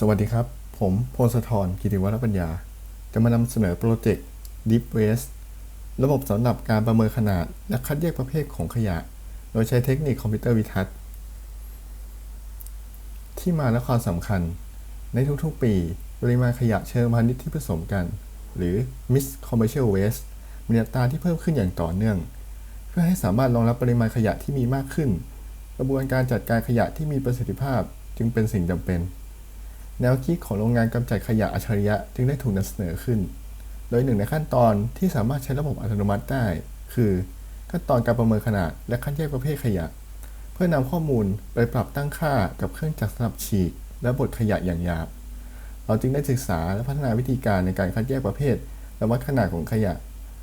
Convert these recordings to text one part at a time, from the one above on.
สวัสดีครับ ผมพลสะทรกิติวัฒนปัญญา จะมานำเสนอโปรเจกต์ Deep Waste ระบบสำหรับการประเมินขนาด และคัดแยกประเภทของขยะ โดยใช้เทคนิคคอมพิวเตอร์วิทัศน์ ที่มาและความสำคัญ ในทุกๆ ปี ปริมาณขยะเชิงพาณิชย์ที่ผสมกัน หรือ Mixed Commercial Waste มีอัตราที่เพิ่มขึ้นอย่างต่อเนื่อง เพื่อให้สามารถรองรับปริมาณขยะที่มีมากขึ้น กระบวนการจัดการขยะที่มีประสิทธิภาพจึงเป็นสิ่งจำเป็น แนวคิดของโรงงานกำจัดขยะอัจฉริยะจึงได้ถูกนำเสนอขึ้น โดยหนึ่งในขั้นตอนที่สามารถใช้ระบบอัตโนมัติได้ คือ ขั้นตอนการประเมินขนาดและคัดแยกประเภทขยะ เพื่อนำข้อมูลไปปรับตั้งค่ากับเครื่องจักรสำหรับฉีก และบดขยะอย่างหยาบ เราจึงได้ศึกษาและพัฒนาวิธีการในการคัดแยกประเภท และวัดขนาดของขยะ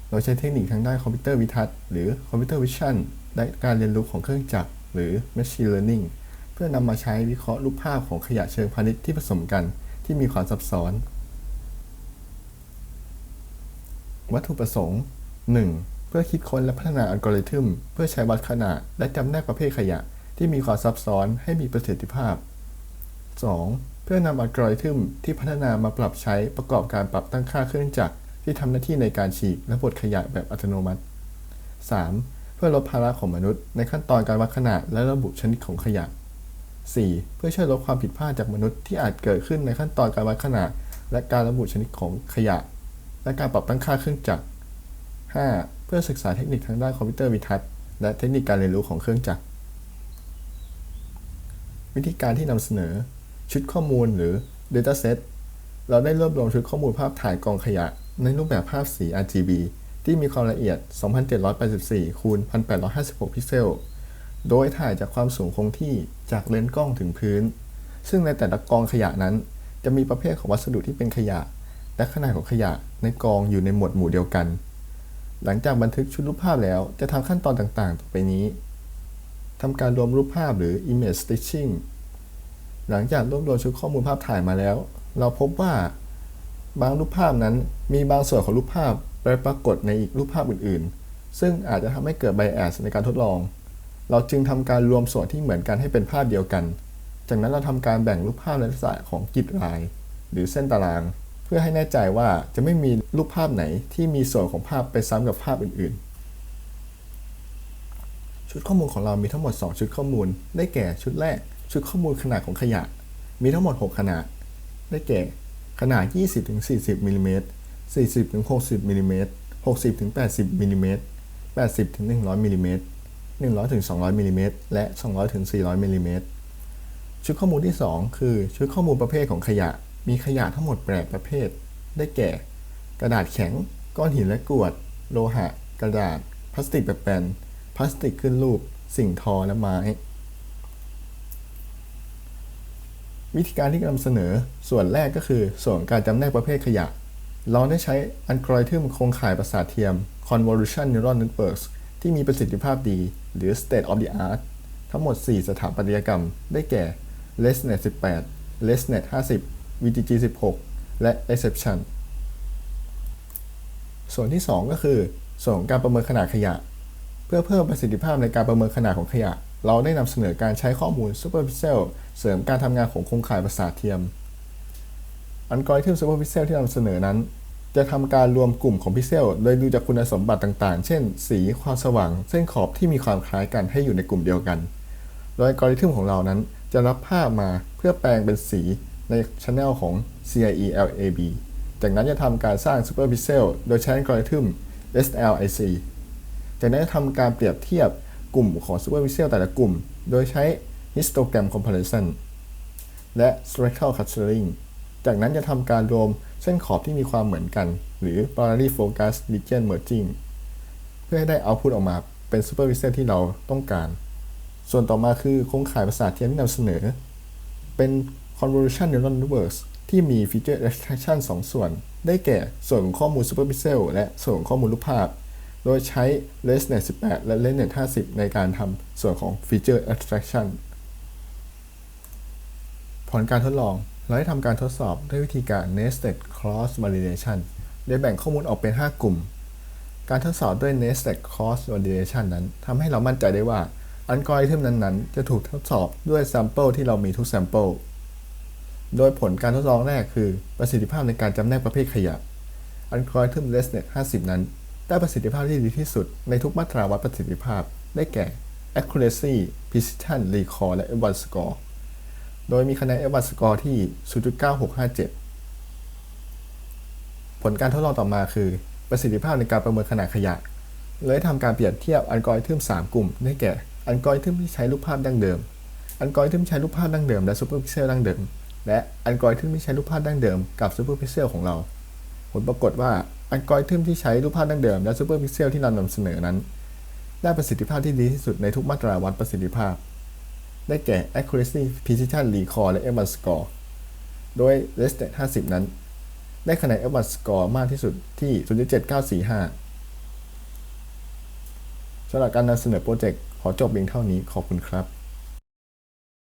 โดยใช้เทคนิคทางด้านคอมพิวเตอร์วิทัศน์หรือคอมพิวเตอร์วิชั่นและการเรียนรู้ของเครื่องจักรหรือ Machine Learning เพื่อนำมาใช้วิเคราะห์รูปภาพของขยะเชิงพาณิชย์ที่ผสมกันที่มีความซับซ้อน วัตถุประสงค์ 1. เพื่อคิดค้นและพัฒนาอัลกอริทึม เพื่อใช้วัดขนาด และจำแนกประเภทขยะที่มีความซับซ้อนให้มีประสิทธิภาพ 2. เพื่อนำอัลกอริทึมที่พัฒนามาปรับใช้ประกอบการปรับตั้งค่าเครื่องจักรที่ทำหน้าที่ในการฉีกและบดขยะแบบอัตโนมัติ 3. เพื่อลดภาระของมนุษย์ในขั้นตอนการวัดขนาดและระบุชนิดของขยะ 4. เพื่อช่วยลดความผิดพลาดจากมนุษย์ที่อาจเกิดขึ้นในขั้นตอนการวัดขนาด และการระบุชนิดของขยะ และการปรับตั้งค่าเครื่องจักร 5. เพื่อศึกษาเทคนิคทางด้านคอมพิวเตอร์วิทัศน์ และเทคนิคการเรียนรู้ของเครื่องจักร วิธีการที่นำเสนอ ชุดข้อมูลหรือ Dataset เราได้รวบรวมชุดข้อมูลภาพถ่ายกองขยะ ในรูปแบบภาพสี RGB ที่มีความละเอียด 2784 คูณ 1856 พิกเซล โดยถ่ายจากความสูงคงที่จากเลนส์กล้องถึงพื้น ซึ่งในแต่ละกองขยะนั้น จะมีประเภทของวัสดุที่เป็นขยะ และขนาดของขยะในกองอยู่ในหมวดหมู่เดียวกัน หลังจากบันทึกชุดรูปภาพแล้วจะทำขั้นตอนต่างๆ ต่อไปนี้ทำการรวมรูปภาพหรือ image stitching หลังจากรวบรวมชุดข้อมูลภาพถ่ายมาแล้ว เราพบว่าบางรูปภาพนั้นมีบางส่วนของรูปภาพไปปรากฏในอีกรูปภาพอื่นๆ ซึ่งอาจจะทำให้เกิด bias ในการทดลอง เราจึงทำการรวมส่วนที่เหมือนกันให้เป็นภาพเดียวกัน จากนั้นเราทำการแบ่งรูปภาพในลักษณะของกริดลาย หรือเส้นตาราง เพื่อให้แน่ใจว่าจะไม่มีรูปภาพไหนที่มีส่วนของภาพไปซ้ำกับภาพอื่น ๆ ชุดข้อมูลของเรามีทั้งหมด 2 ชุดข้อมูล ได้แก่ชุดแรก ชุดข้อมูลขนาดของขยะ มีทั้งหมด 6 ขนาด ได้แก่ ขนาด 20-40มิลลิเมตร40-60มิลลิเมตร60-80มิลลิเมตร80-100มิลลิเมตร 100-200มิลลิเมตรและ 200-400มิลลิเมตรชุดข้อมูลที่ 2 คือชุดข้อมูลประเภทของขยะ มีขยะทั้งหมด8ปดประเภท ได้แก่ กระดาษแข็ง ก้อนหินและกรวด โลหะ กระดาษ พลาสติกแบบแบนพลาสติกขึ้นรูป สิ่งทอและไม้ วิธีการที่นำเสนอส่วนแรกก็คือ ส่วนการจำแนกประเภทขยะ เราได้ใช้อัลกอริทึมโครงข่ายประสาทเทียม convolution neural networks ที่มีประสิทธิภาพดีหรือ state of the art ทั้งหมด 4 สถาปัตยกรรม ได้แก่ LesNet 18 LesNet 50 VTG 16 และ Exception ส่วนที่ 2 ก็คือ ส่วนของการประเมินขนาดขยะ เพื่อเพิ่มประสิทธิภาพในการประเมินขนาดของขยะ เราได้นำเสนอการใช้ข้อมูล Superpixel เสริมการทำงานของโครงข่ายประสาทเทียม อัลกอริทึม Superpixel ที่นำเสนอนั้น จะทำการรวมกลุ่มของพิกเซล โดยดูจากคุณสมบัติต่างๆ เช่น สีความสว่าง เส้นขอบที่มีความคล้ายกันให้อยู่ในกลุ่มเดียวกัน โดยอัลกอริทึมของเรานั้น จะรับภาพมาเพื่อแปลงเป็นสีในช anel ของ CIE-LAB จากนั้นจะทำการสร้าง Super Pixel โดยใช้อัลกอริทึม SLIC จากนั้นจะทำการเปรียบเทียบกลุ่มของ Super Pixel แต่ละกลุ่ม โดยใช้ Histogram Comparison และ Spectral Clustering จากนั้นจะทำการรวมเส้นขอบที่มีความเหมือนกัน หรือ Binary Focus Region Merging เพื่อให้ได้เอาพุตออกมาเป็น Super Pixel ที่เราต้องการ ส่วนต่อมาคือโครงข่ายประสาทเทียมที่นำเสนอ เป็น convolution neural networks ที่มี feature extraction 2 ส่วน ได้แก่ส่วนของข้อมูล super pixel และส่วนของข้อมูลรูปภาพ โดยใช้ LesNet 18 และ LesNet 50 ในการทำส่วนของ feature extraction ผลการทดลอง เราได้ทำการทดสอบด้วยวิธีการ nested cross validation โดยแบ่งข้อมูลออกเป็น 5 กลุ่ม การทดสอบด้วย nested cross validation นั้นทำให้เรามั่นใจได้ว่าอัลกอริทึมนั้นๆ จะถูกทดสอบด้วย sample ที่เรามีทุก sample โดยผลการทดลองแรกคือประสิทธิภาพในการจำแนกประเภทขยะอัลกอริทึม ResNet 50 นั้น ได้ประสิทธิภาพที่ดีที่สุดในทุกมาตราวัดประสิทธิภาพ ได้แก่ accuracy precision recall และ F1 score โดยมีคะแนน F1 score ที่ 0.9657 ผลการทดลองต่อมาคือ ประสิทธิภาพในการประเมินขนาดขยะ เลยทำการเปรียบเทียบอัลกอริทึม 3 กลุ่ม ได้แก่ อัลกอริทึมที่ใช้รูปภาพดั้งเดิม อัลกอริทึมที่ใช้รูปภาพดั้งเดิมและซูเปอร์พิกเซลดั้งเดิม และอัลกอริทึมที่ใช้รูปภาพดั้งเดิมกับซูเปอร์พิกเซลของเรา ผลปรากฏว่าอัลกอริทึมที่ใช้รูปภาพดั้งเดิมและซูเปอร์พิกเซลที่เรานำเสนอนั้น ได้ประสิทธิภาพที่ดีที่สุดในทุกมาตราวัดประสิทธิภาพ ได้แก่ accuracy precision recall และ F1 score โดย ResNet 50 นั้น ได้คะแนน F1 score มากที่สุดที่ 0.7945สำหรับการนำเสนอโปรเจกต์ขอจบเพียงเท่านี้ขอบคุณครับ